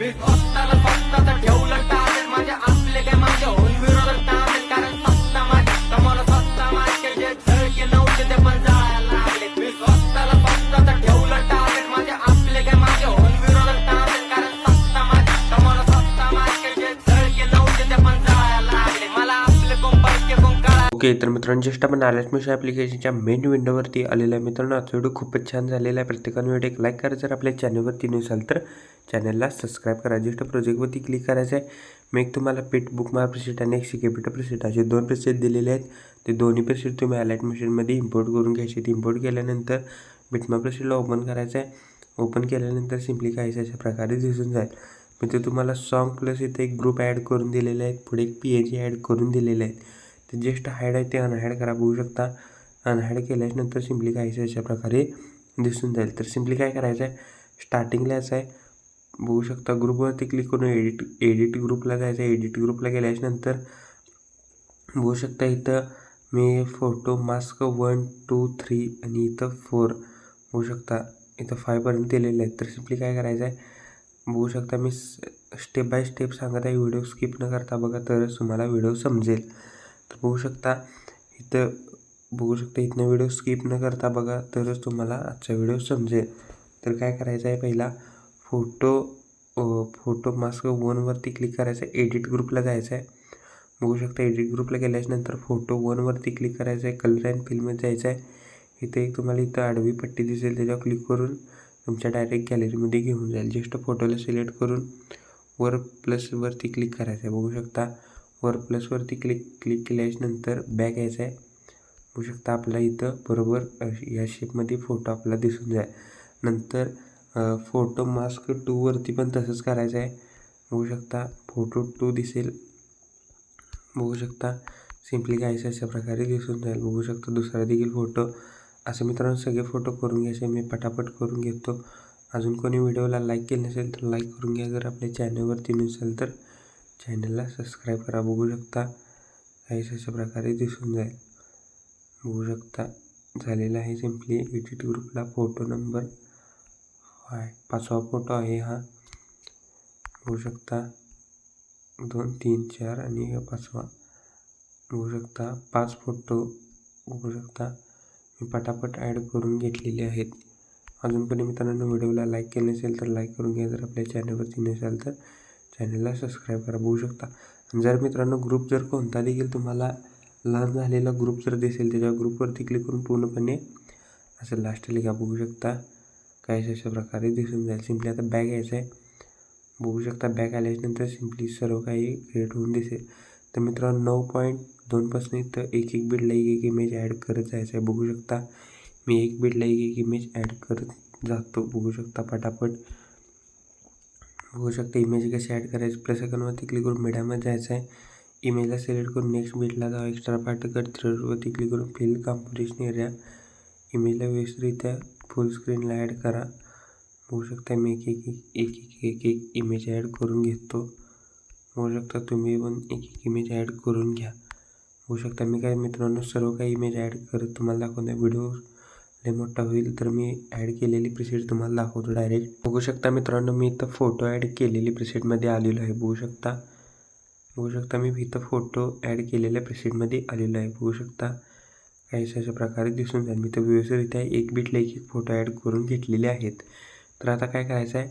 मी okay तर मित्रांनो just आपण आल्याशमिशा ॲप्लिकेशनच्या मेन विंडोवरती आलेला आहे. मित्रांनो आजचा व्हिडिओ खूपच छान झालेला आहे. प्रत्येकानं व्हिडिओ एक लाईक करा. जर आपल्या चॅनलवरती नसाल तर चॅनलला सबस्क्राईब करा. ज्येष्ठ प्रोजेक्टवरती क्लिक करायचं आहे. मी एक तुम्हाला पेट बुक मार आणि एक सी के असे दोन प्रिसिट दिलेले आहेत. ते दोन्ही प्रिसिट तुम्ही अलर्ट मशीनमध्ये इम्पोर्ट करून घ्यायचे ते इम्पोर्ट केल्यानंतर बिटमा प्रिसिटला ओपन करायचं आहे. ओपन केल्यानंतर सिम्पली काहीच अशा प्रकारे दिसून जाईल. मी ते तुम्हाला सॉन्ग प्लस इथे एक ग्रुप ॲड करून दिलेले आहेत. पुढे एक पी एच ॲड करून दिलेले आहेत. ते जस्ट हायड आहे ते अनहायड करा बघू शकता. अनहायड केल्याच्यानंतर सिम्पली काहीच अशा प्रकारे दिसून जाईल. तर सिम्पली काय करायचं आहे स्टार्टिंगला याचं आहे बघू शकता ग्रुपवरती क्लिक करून एडिट एडिट ग्रुपला जायचं आहे एडिट ग्रुपला गेल्याच्यानंतर बघू शकता इथं मी photo mask one two three आणि इथं फोर बघू शकता. इथं फायपर्यंत दिलेलं आहे तर सिम्पली काय करायचं आहे बघू शकता मी स्टेप बाय स्टेप सांगत आहे. व्हिडिओ स्किप न करता बघा तरच तुम्हाला व्हिडिओ समजेल. तर बघू शकता इथं बघू शकता इथनं व्हिडिओ स्किप न करता बघा तरच तुम्हाला आजचा व्हिडिओ समजेल. तर काय करायचं आहे पहिला फोटो फोटो मास्क वनवरती क्लिक करायचं आहे एडिट ग्रुपला जायचं आहे. बघू शकता एडिट ग्रुपला गेल्याच्यानंतर फोटो वनवरती क्लिक करायचं आहे कलर अँड फिल्ममध्ये जायचं आहे. इथे एक तुम्हाला इथं आडवी पट्टी दिसेल त्याच्यावर क्लिक करून तुमच्या डायरेक्ट गॅलरीमध्ये घेऊन जाईल. जस्ट फोटोला सिलेक्ट करून वर प्लसवरती क्लिक करायचं आहे. बघू शकता वर प्लसवरती क्लिक क्लिक केल्याच्यानंतर बॅक यायचं आहे बघू शकता आपला इथं बरोबर या शेपमध्ये फोटो आपला दिसून जाय. नंतर फोटो मास्क टूवरती पण तसंच करायचं आहे बघू शकता फोटो टू दिसेल. बघू शकता सिम्पली घ्यायचं अशा प्रकारे दिसून जाईल. बघू शकता दुसरा देखील फोटो असं मित्रांनो सगळे फोटो करून घ्यायचे मी पटापट करून घेतो. अजून कोणी व्हिडिओला लाईक केलं नसेल तर लाईक करून घ्या. जर आपल्या चॅनलवरती नसेल तर चॅनलला सबस्क्राईब करा. बघू शकता काहीच अशा प्रकारे दिसून जाईल. बघू शकता झालेला आहे सिम्पली एडिट ग्रुपला फोटो नंबर फाय पाचवा फोटो आहे हा. बघू शकता दोन तीन चार आणि पाचवा. बघू शकता पाच फोटो बघू शकता मी पटापट ॲड करून घेतलेले आहेत. अजून पण मित्रांनो व्हिडिओला लाईक केलं नसेल तर लाईक करून घ्या. जर आपल्या चॅनलवरती नसेल तर चॅनलला सबस्क्राईब करा बघू शकता. जर मित्रांनो ग्रुप जर कोणता देखील तुम्हाला लॉन्च झालेला ग्रुप जर दिसेल त्याच्या ग्रुपवरती क्लिक करून पूर्णपणे असं लास्ट लिखा बघू शकता. काही अशा प्रकारे दिसून जाईल. सिम्पली आता बॅग यायचं आहे. बघू शकता बॅग आल्याच्यानंतर सिम्पली सर्व काही क्रिएट होऊन दिसेल. तर मित्रांनो नऊ पॉईंट दोनपासून इथं एक एक बीडला एक एक इमेज ॲड करत जायचं आहे. बघू शकता मी एक बीडला एक एक इमेज ॲड करत जातो. बघू शकता पटापट. बघू शकता. इमेज कशी ॲड करायची? प्लस आयकॉनवरती क्लिक करून मीडियामध्ये जायचं आहे इमेजला सिलेक्ट करून नेक्स्ट बीटला जावं. एक्स्ट्रा पार्ट कट थ्रेडवरती क्लिक करून फिल कॉम्पिटिशन एरिया इमेजला व्यवस्थितरित्या फुल स्क्रीनला ॲड करा. बघू शकता मी एक एक एक एक एक एक एक इमेज ॲड करून घेतो. बघू शकता. तुम्ही पण एक एक इमेज ॲड करून घ्या. बघू शकता. मी काय मित्रांनो सर्व काही इमेज ॲड करत तुम्हाला दाखवून द्या व्हिडिओ लय मोठा होईल तर मी ॲड केलेली प्रिसेट तुम्हाला दाखवतो डायरेक्ट बघू शकता मित्रांनो मी इथं फोटो ॲड केलेली प्रिसेटमध्ये आलेलो आहे. बघू शकता? बघू शकता मी इथं फोटो ॲड केलेल्या प्रिसेटमध्ये आलेलो आहे. बघू शकता? काहीच अशा प्रकारे दिसून जाईल. मी तर व्यवस्थितरित्या एक बीटला एक एक फोटो ॲड करून घेतलेले आहेत. तर आता काय करायचं आहे?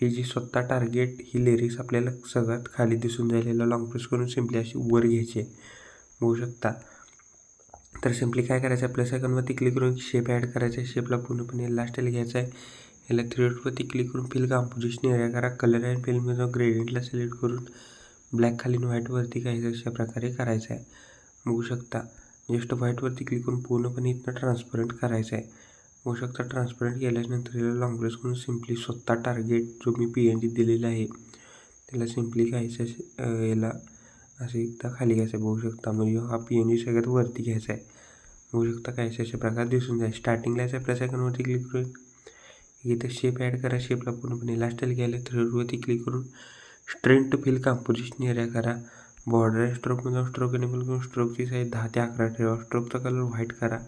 ही जी स्वतः टार्गेट ही लिरिक्स आपल्याला सगळ्यात खाली दिसून जायला लॉंग प्रेस करून सिम्पली अशी वर घ्यायची आहे. बघू शकता? तर सिम्पली काय करायचं? आहे प्लस आयकॉनवरती क्लिक करून शेप ॲड करायचा. आहे शेपला पूर्णपणे लास्टला घ्यायचा आहे. याला थ्रीडवरती क्लिक करून फिल कॉम्पोजिशन एरिया करा. कलर अँड फिल्ममध्ये ग्रेडियंटला सिलेक्ट करून ब्लॅक खालीन व्हाईटवरती काही अशा प्रकारे करायचं आहे. बघू शकता. जस्ट व्हाईटवरती क्लिक करून पूर्णपणे इथनं ट्रान्सपरंट करायचं आहे. बघू शकता ट्रान्सपरंट केल्यानंतर याला लॉंग प्रेस करून सिम्पली स्वतः टार्गेट जो मी पी एन जी दिलेला आहे त्याला सिम्पली घ्यायचं याला असं एकदा खाली घ्यायचं आहे बघू शकता. म्हणजे हा पी एन जी सगळ्यात वरती घ्यायचा आहे. बघू शकता काय असे प्रकार दिसून जाईल. स्टार्टिंगला याच्या आपल्या सेकंडवरती क्लिक करून इथे शेप ॲड करा. शेपला पूर्णपणे लास्टला घ्यायला थ्रेडवरती क्लिक करून stretch to fill composition area करा बॉर्डर स्ट्रोकमध्ये स्ट्रोक एनेबल करून स्ट्रोकची साईज दहा ते अकरा ठेवा. स्ट्रोकचा कलर व्हाईट करा.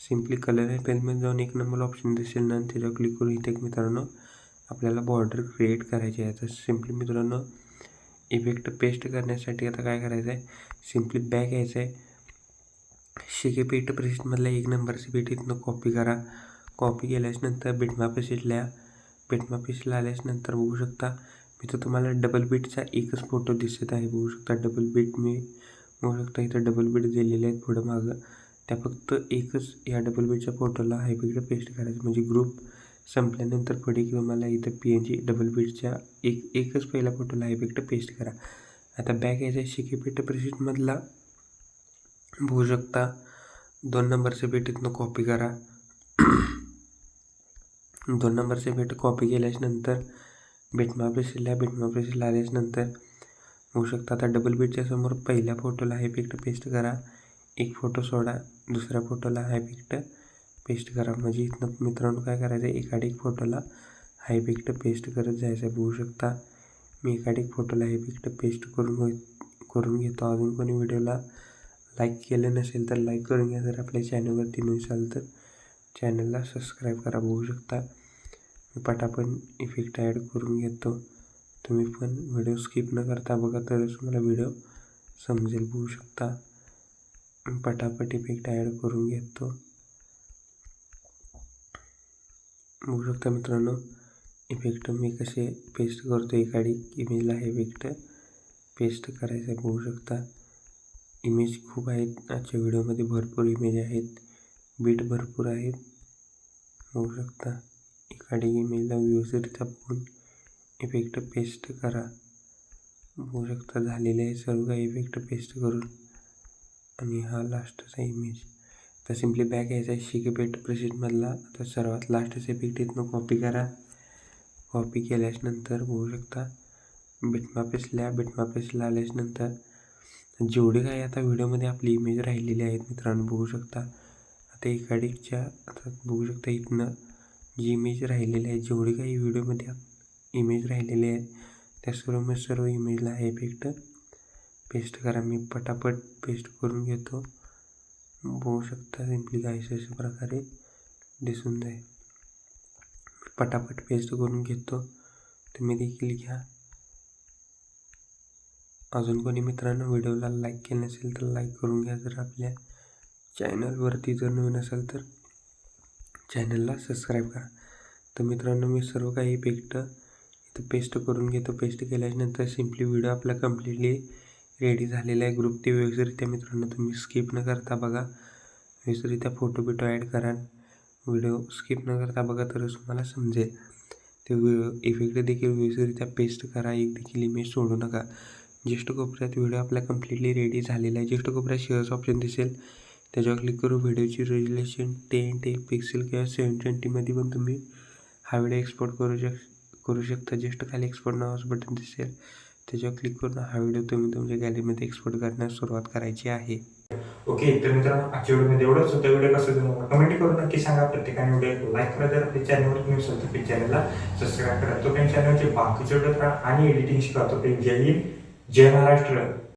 सिम्पली कलर आहे पेनमध्ये जाऊन एक नंबर ऑप्शन दिसेल ना त्याच्यावर क्लिक करून इथे मित्रांनो आपल्याला बॉर्डर क्रिएट करायची आहे. तर सिम्पली मित्रांनो इफेक्ट पेस्ट करण्यासाठी आता काय करायचं आहे सिम्पली बॅक यायचं आहे शिके पेट प्रेसिटमधल्या एक नंबरची पेट इथनं कॉपी करा. कॉपी केल्याच्यानंतर नंतर बिटमा पेसिटल्या बिटमा पेसिटला आल्याच्यानंतर नंतर बघू शकता मी तर तुम्हाला डबल बीटचा एकच फोटो दिसत आहे. बघू शकता डबल बीट मी बघू शकता इथं डबल बीट दिलेले आहेत पुढं मागं. त्या फक्त एकच या डबल बीटच्या फोटोला हायपिकडे पेस्ट करायचं. म्हणजे ग्रुप संपल्यानंतर पुढे किंवा मला इथं पी एन जी डबल बीटच्या एक एकच पहिला फोटोला इफेक्ट पेस्ट करा. आता बॅक यायचा शिकेपेट प्रेसिटमधला बघू शकता दोन नंबरचे बेट कॉपी करा. दोन नंबरचे बेट कॉपी केल्याच्यानंतर नंतर बेटमा पेसिलला बेटमा पेसिलला आल्याच्यानंतर नंतर होऊ शकता आता डबल बीटच्या समोर पहिल्या फोटोला हाय पेस्ट करा. एक फोटो सोडा दुसऱ्या फोटोला हाय पेस्ट करा. म्हणजे इथनं मित्रांनो काय करायचं आहे एकाडिक फोटोला हाय पिक्ट पेस्ट करत जायचं बघू शकता मी एकाडिक फोटोला हायपिक्ट पेस्ट करून करून घेतो. अजून कोणी व्हिडिओला लाईक केलं नसेल तर लाईक करून घ्या. जर आपल्या चॅनलवरती नसाल तर चॅनलला सबस्क्राईब करा. बघू शकता मी पटापण इफेक्ट ॲड करून घेतो. तुम्ही पण व्हिडिओ स्किप न करता बघा तरच तुम्हाला व्हिडिओ समजेल. बघू शकता पटापट इफेक्ट ॲड करून घेतो. बघू शकता मित्रांनो इफेक्ट मी कसे पेस्ट करतो एकाडी इमेजला हे इफेक्ट पेस्ट करायचं आहे बघू शकता. इमेज खूप आहेत आजच्या व्हिडिओमध्ये भरपूर इमेज आहेत बीट भरपूर आहेत बघू शकता एखादी इमेजला व्यवस्थितरित्या बघून इफेक्ट पेस्ट करा. बघू शकता झालेले आहे सर्व काही इफेक्ट पेस्ट करून. आणि हा लास्टचा इमेज तर सिम्पली बॅक यायचा आहे. शिके पेट आता सर्वात लास्टचा इफेक्ट इथनं कॉपी करा. कॉपी केल्याच्यानंतर बघू शकता. बिटमा बिटमापेसला आल्याच्यानंतर जेवढे काही आता व्हिडिओमध्ये आपली इमेज राहिलेली आहेत मित्रांनो बघू शकता. आता एकाडीच्या आता बघू शकता इथनं जी इमेज राहिलेली आहे जेवढे काही व्हिडिओमध्ये इमेज राहिलेली आहेत त्या सर्व मी सर्व इमेजला हे इफेक्ट पेस्ट करा. मी पटापट पेस्ट करून घेतो. बघू शकता सिम्पली काहीच अशा प्रकारे दिसून जाईल. पटापट पेस्ट करून घेतो. तुम्ही देखील घ्या. अजून कोणी मित्रांनो व्हिडिओला लाईक केलं नसेल तर लाईक करून घ्या. जर आपल्या चॅनलवरती जर नवीन असेल तर चॅनलला सबस्क्राईब करा. तर मित्रांनो मी सर्व काही इफेक्ट इथं पेस्ट करून घेतो. पेस्ट केल्यानंतर सिम्पली व्हिडिओ आपला कम्प्लिटली रेडी झालेला आहे ग्रुप ते व्यवस्थितरित्या मित्रांनो तुम्ही स्किप न करता बघा. व्यवस्थितरित्या फोटो बिटो ॲड करा. व्हिडिओ स्किप न करता बघा तरच तुम्हाला समजेल. ते इफेक्ट देखील व्यवस्थितरित्या पेस्ट करा. एक देखील इमेज सोडू नका. ज्येष्ठ कोपऱ्यात व्हिडिओ आपला कम्प्लिटली रेडी झालेला आहे. ज्येष्ठ कोपऱ्यात शेअर्स ऑप्शन दिसेल. त्याच्यावर क्लिक करू व्हिडिओची रेज्युलेशन टेन टेन पिक्सेल किंवा सेवन ट्वेंटीमध्ये पण तुम्ही हा व्हिडिओ एक्सपोर्ट करू शक करू शकता. ज्येष्ठ खाली एक्सपोर्ट नावाचं बटन दिसेल. त्याच्यावर क्लिक करून हा व्हिडिओ तुम्ही तुमच्या गॅलरीमध्ये एक्सपोर्ट करण्यास सुरुवात करायची आहे. ओके तर मित्रांनो आजच्या व्हिडिओमध्ये एवढंच होतं. व्हिडिओ कसं तुम्हाला कमेंट करून नक्की सांगा. प्रत्येकाने व्हिडिओ लाईक करा. जर आपल्या चॅनलवर तुम्ही असाल तर चॅनलला सबस्क्राईब करा. तो चॅनलचे बाकीचे व्हिडिओ आणि एडिटिंग शिका. तो जय हिंद जय महाराष्ट्र.